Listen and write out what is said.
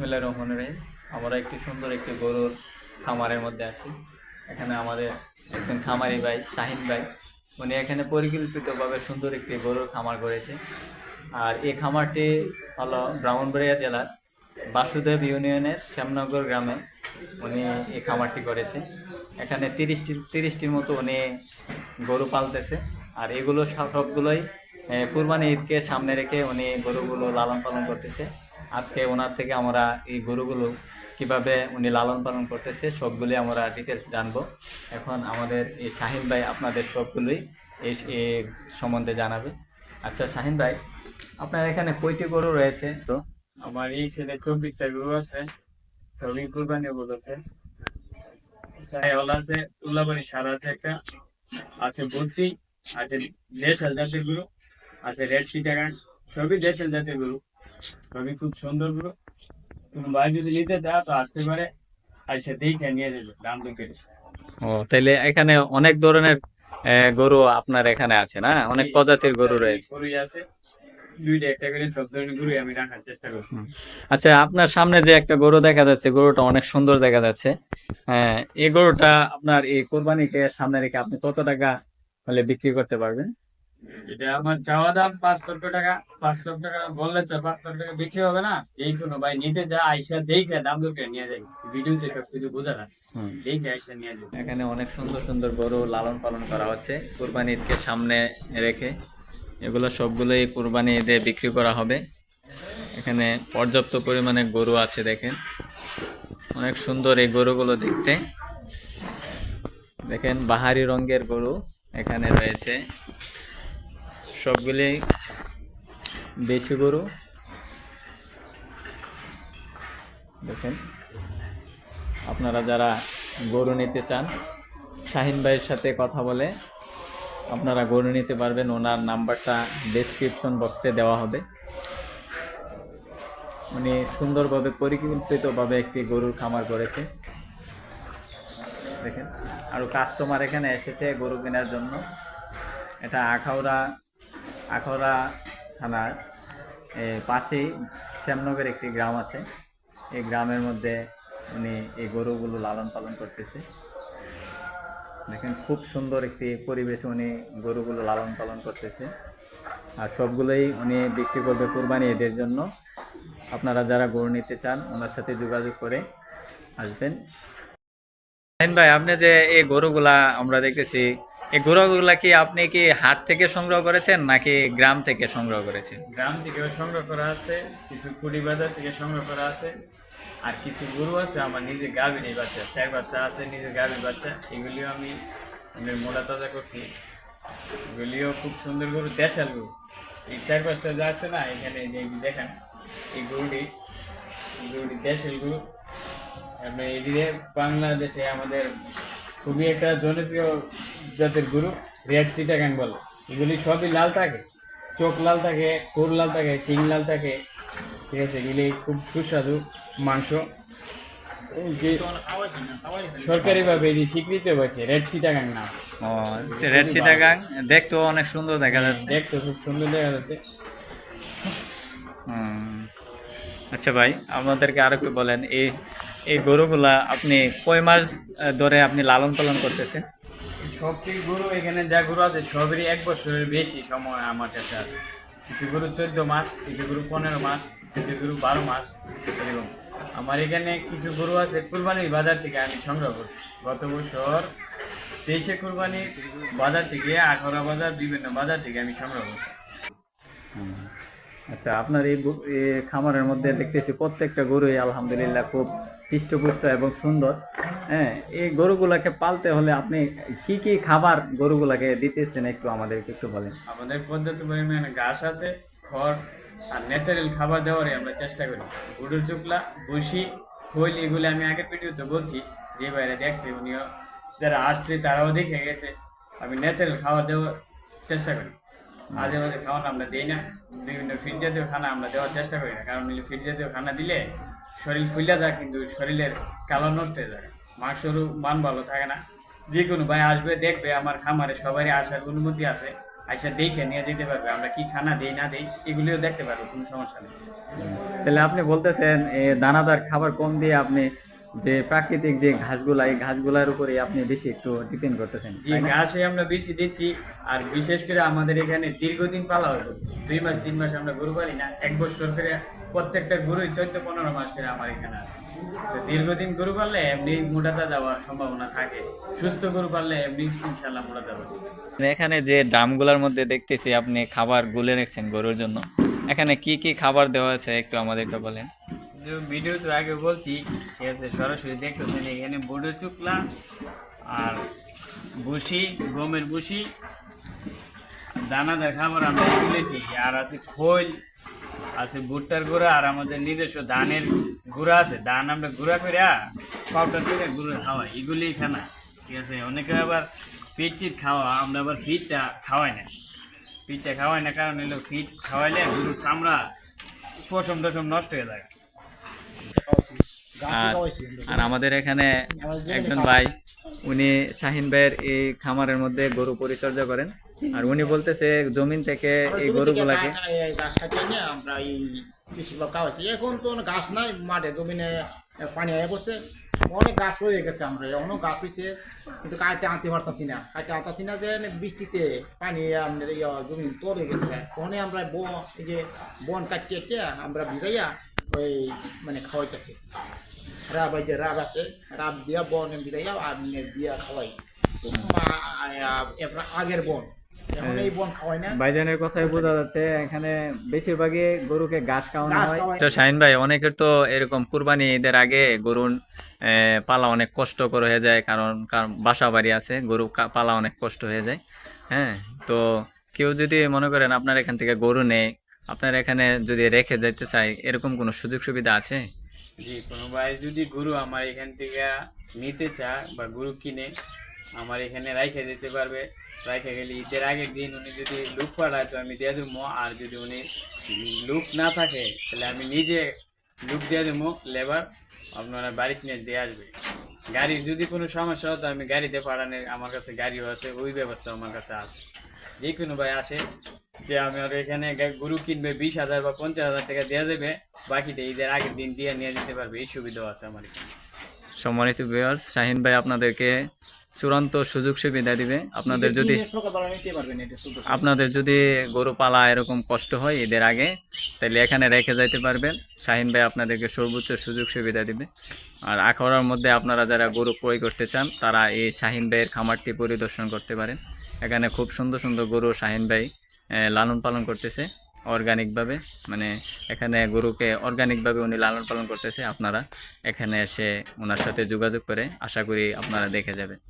বিসমিল্লাহ রহমান রহিম। আমরা একটি সুন্দর একটি গরুর খামারের মধ্যে আছি। এখানে আমাদের একজন খামারি ভাই, শাহিন ভাই। উনি এখানে পরিকল্পিতভাবে সুন্দর একটি গরুর খামার করেছে। আর এই খামারটি হলো ব্রাহ্মণবাড়িয়া জেলার বাসুদেব ইউনিয়নের শ্যামনগর গ্রামে উনি এই খামারটি করেছে। এখানে তিরিশটি, তিরিশটির মতো উনি গরু পালতেছে। আর এগুলো সব- সবগুলোই কুরবানি ঈদকে সামনে রেখে উনি গরুগুলো লালন পালন করতেছে। আজকে ওনার থেকে আমরা এই গরুগুলো কীভাবে উনি লালন পালন করতেছে সবগুলি আমরা ডিটেলস জানব। এখন আমাদের এই শাহিন ভাই আপনাদের সবগুলোই এই সম্বন্ধে জানাবে। আচ্ছা শাহিন ভাই, আপনার এখানে কয়টি গরু রয়েছে? তো আমার এই ছেলে চব্বিশটা গরু আছে, সবই কুরবানি বলেছে আছে উল্লাবাড়ি সার আছে একটা, আছে বলছি, আছে দেশাল জাতের গরু, আছে রেড চিটাগান সবই দেশাল জাতের গরু। সবই খুব সুন্দর গরু কোনো ভাই যদি নিতে চায় তো আসতে পারে। আইসা দেখে নিয়ে যাবে দাম কেটে ও তাইলে এখানে অনেক ধরনের গরু আপনার এখানে আছে না? অনেক প্রজাতির গরু রয়েছে। গরুই আছে। দুইটা একটা করে সব আমি রাখার চেষ্টা করছি। আচ্ছা আপনার সামনে যে একটা গরু দেখা যাচ্ছে গরুটা অনেক সুন্দর দেখা যাচ্ছে। হ্যাঁ এই গরুটা আপনার এই কোরবানিকে সামনে রেখে আপনি কত টাকা হলে বিক্রি করতে পারবেন? এটা আমার চাওয়া দাম পাঁচ লক্ষ টাকা পাঁচ লক্ষ টাকা বললে তো পাঁচ লক্ষ টাকা বিক্রি হবে না? এই কোনো ভাই নিতে যা আইসা দেখে দাম লোকে নিয়ে যাবে ভিডিও থেকে কিছু বোঝা না দেখে আইসা নিয়ে যাবে এখানে অনেক সুন্দর সুন্দর গরু লালন পালন করা হচ্ছে। কোরবানি ঈদকে সামনে রেখে এগুলো সবগুলোই কোরবানি ঈদে বিক্রি করা হবে। এখানে পর্যাপ্ত পরিমাণে গরু আছে দেখেন। অনেক সুন্দর এই গরুগুলো দেখতে। দেখেন বাহারি রঙের গরু এখানে রয়েছে। সবগুলি দেশি গরু। দেখেন, আপনারা যারা গরু নিতে চান, শাহিন ভাইয়ের সাথে কথা বলে আপনারা গরু নিতে পারবেন। ওনার নাম্বারটা ডেসক্রিপশন বক্সে দেওয়া হবে। উনি সুন্দরভাবে পরিকল্পিতভাবে একটি গরুর খামার করেছে। দেখেন আরও কাস্টমার এখানে এসেছে গরু কেনার জন্য। এটা আখাউড়া আখাউড়া থানার পাশেই শ্যামনগর একটি গ্রাম আছে। এই গ্রামের মধ্যে উনি এই গরুগুলো লালন পালন করতেছে। দেখেন, খুব সুন্দর একটি পরিবেশে উনি গরুগুলো লালন পালন করতেছে। আর সবগুলোই উনি বিক্রি করবে কোরবানি এদের জন্য। আপনারা যারা গরু নিতে চান, ওনার সাথে যোগাযোগ করে আসবেন। ভাই, আপনি যে এই গরুগুলা আমরা দেখতেছি এই গরুগুলা কি আপনি কি হাট থেকে সংগ্রহ করেছেন নাকি গ্রাম থেকে সংগ্রহ করেছেন? গ্রাম থেকেও সংগ্রহ করা আছে, কিছু কুড়ি বাজার থেকে সংগ্রহ করা আছে, আর কিছু গরু আছে, আমার নিজে গাভীর বাচ্চা, চার বাচ্চা আছে নিজের গাভীর বাচ্চা, এগুলিও আমি মোটা তাজা করছি। এগুলিও খুব সুন্দর গরু, দেশাল গরু। এই চার পাঁচটা যা আছে না, এখানে দেখেন, এই গরুটি গরুটি দেশাল গরু। আপনি এদিকে বাংলাদেশে আমাদের খুবই একটা জনপ্রিয় জাতের গরু রেড চিটাগাং বলে। এগুলি সবই লাল থাকে চোখ লাল থাকে কোর লাল থাকে শিং লাল থাকে ঠিক আছে? এগুলি খুব সুস্বাদু মাংস। যে সরকারিভাবে এটি স্বীকৃত হয়েছে রেড চিটাগাং নাম। ও রেড চিটাগাং দেখতেও অনেক সুন্দর দেখা যাচ্ছে। দেখতে খুব সুন্দর দেখা যাচ্ছে। আচ্ছা ভাই আপনাদেরকে আরও একটু বলেন এই এই গরুগুলা আপনি কয় মাস ধরে আপনি লালন পালন করতেছেন? সবথেকে গরু এখানে যা গরু আছে সবেরই এক বছরের বেশি সময় আমার কাছে আছে। কিছু গরু চোদ্দ মাস কিছু গরু পনেরো মাস কিছু গরু বারো মাস এরকম। আমার এখানে কিছু গরু আছে কুরবানির বাজার থেকে আমি সংগ্রহ করছি। গত বছর তেইশে কুরবানির বাজার থেকে আখাউড়া বাজার বিভিন্ন বাজার থেকে আমি সংগ্রহ করছি। আচ্ছা আপনার এই খামারের মধ্যে দেখতেছি প্রত্যেকটা গরুই আলহামদুলিল্লাহ খুব হৃষ্টপুষ্ট এবং সুন্দর হ্যাঁ এই গরুগুলাকে পালতে হলে আপনি কি কি খাবার গরুগুলাকে দিতেছেন একটু আমাদেরকে একটু বলেন। আমাদের পর্যাপ্ত পরিমাণে ঘাস আছে, খড় আর ন্যাচারাল খাবার দেওয়ারই আমরা চেষ্টা করি। গুডুর চুকলা ভুসি খৈল এগুলো আমি আগের ভিডিওতে বলছি, যে বাইরে দেখছি, উনিও যারা আসছে তারাও দেখে গেছে। আমি ন্যাচারাল খাবার দেওয়ার চেষ্টা করি। মাঝে মাঝে খাওয়ানো আমরা দিই না। বিভিন্ন ফিট জাতীয় খানা আমরা দেওয়ার চেষ্টা করি না। কারণ ফিট জাতীয় খানা দিলে শরীর ফুলে যায় কিন্তু শরীরের কালো নষ্ট হয়ে যায়। মাংসরও মান ভালো থাকে না। যে কোনো ভাই আসবে দেখবে আমার খামারে সবারই আসার অনুমতি আছে। আইসা দেখে নিয়ে যেতে পারবে আমরা কি খানা দেই না দেই এগুলিও দেখতে পারব কোনো সমস্যা নেই। তাহলে আপনি বলতেছেন দানাদার খাবার কম দিয়ে আপনি যে প্রাকৃতিক যে ঘাসগুলা এই ঘাসগুলার উপরে আপনি বেশি একটু ডিপেন্ড করতেছেন যে ঘাসে আমরা বেশি দিচ্ছি আর বিশেষ করে আমাদের এখানে দীর্ঘদিন পালা হতো দুই মাস তিন মাস আমরা গরু পালি না এক বছর করে প্রত্যেকটা গরুই চোদ্দ পনেরো মাস করে আমার এখানে আছে তো দীর্ঘদিন গরু পাললে এমনি মোটাতা যাওয়ার সম্ভাবনা থাকে। সুস্থ গরু পাললে এমনি ইনশাল্লাহ মোটাতা যাবে। এখানে যে ড্রামগুলোর মধ্যে দেখতেছি আপনি খাবার গুলে রেখেছেন গরুর জন্য এখানে কি কি খাবার দেওয়া আছে একটু আমাদেরকে বলেন? ভিডিও তো আগে বলছি ঠিক আছে সরাসরি দেখতেছেন এখানে বুড়ো চুকলা আর বুসি গমের বুসি দানাদার খাবার আমরা এগুলোই দিই। আর আছে খোল আছে ভুট্টার গুঁড়া আর আমাদের নিজস্ব ধানের গুঁড়া আছে। ধান আমরা গুঁড়া করে পাউডার করে গুঁড়ো খাওয়াই। এগুলি খানা, ঠিক আছে? অনেকে আবার ফিট টিট খাওয়া, আমরা আবার ফিটটা খাওয়াই না। ফিটটা খাওয়াই না, কারণ হলো ফিট খাওয়াইলে গরুর চামড়া পশম টসম নষ্ট হয়ে যায়। আর আমাদের এখানে একজন ভাই, উনি শাহিন ভাইয়ের এই খামারের মধ্যে গরু পরিচর্যা করেন। আর উনি বলতেছে জমিন থেকে এই গরুগুলাকে গাছ নিয়ে আমরা এই খাওয়াচ্ছি এখন তো অনেক গাছ নাই মাঠে জমিনে পানি হয়ে পড়ছে। অনেক গাছ হয়ে গেছে আমরা এখনও গাছ হয়েছে কিন্তু কাটতে আনতে পারতাছি না। কাটতে আনতাছি না যে বৃষ্টিতে পানি আমাদের ইয়া জমি তোর হয়ে গেছে। ওখানে আমরা বন এই যে বন কাটতে কাটিয়ে আমরা ভিজাইয়া ওই মানে খাওয়াইতেছি। রাব এই যে রাব আছে রাব দিয়া বন ভিজাইয়া আর দিয়া খাওয়াই। তো মা- আ- এবার আগের বন। না? ভাইজানের কথাই বোঝা যাচ্ছে এখানে বেশিরভাগই গরুকে ঘাস খাওয়ানো হয়। তো শাহিন ভাই অনেকের তো এরকম কুরবানি ঈদের আগে গরুর পালা অনেক কষ্টকর হয়ে যায় কারণ কারণ বাসা বাড়ি আছে গরু পালা অনেক কষ্ট হয়ে যায়। হ্যাঁ তো কেউ যদি মনে করেন আপনার এখান থেকে গরু নেই আপনার এখানে যদি রেখে যেতে চাই এরকম কোনো সুযোগ সুবিধা আছে? জি কোনো ভাই যদি গরু আমার এখান থেকে নিতে চায় বা গরু কিনে আমার এখানে রাইখে যেতে পারবে। রাইখে গেলে ঈদের আগের দিন উনি যদি লুক পাঠায়, তো আমি দিয়ে দেবো। আর যদি উনি লুক না থাকে, তাহলে আমি নিজে লুক দিয়ে দেবো। লেবার আপনারা বাড়িতে নিয়ে দিয়ে আসবে। গাড়ির যদি কোনো সমস্যা হতো আমি গাড়িতে পাঠানোর আমার কাছে গাড়িও আছে, ওই ব্যবস্থা আমার কাছে আছে। যে কোনো ভাই আসে, যে আমার এখানে গরু কিনবে বিশ হাজার বা পঞ্চাশ হাজার টাকা দেওয়া যাবে বাকিটা ঈদের আগের দিন দিয়ে নিয়ে যেতে পারবে। এই সুবিধাও আছে আমার সম্মানিত ভিউয়ার্স শাহিন ভাই আপনাদেরকে চূড়ান্ত সুযোগ সুবিধা দিবে। আপনাদের যদি আপনাদের যদি গরু পালা এরকম কষ্ট হয় এদের আগে তাহলে এখানে রেখে যাইতে পারবেন। শাহিন ভাই আপনাদেরকে সর্বোচ্চ সুযোগ সুবিধা দিবে। আর আখাড়ার মধ্যে আপনারা যারা গরু ক্রয় করতে চান তারা এই শাহিন ভাইয়ের খামারটি পরিদর্শন করতে পারেন। এখানে খুব সুন্দর সুন্দর গরু শাহিন ভাই লালন পালন করতেছে অর্গানিকভাবে মানে এখানে গরুকে অর্গানিকভাবে উনি লালন পালন করতেছে। আপনারা এখানে এসে ওনার সাথে যোগাযোগ করে আশা করি আপনারা দেখে যাবেন।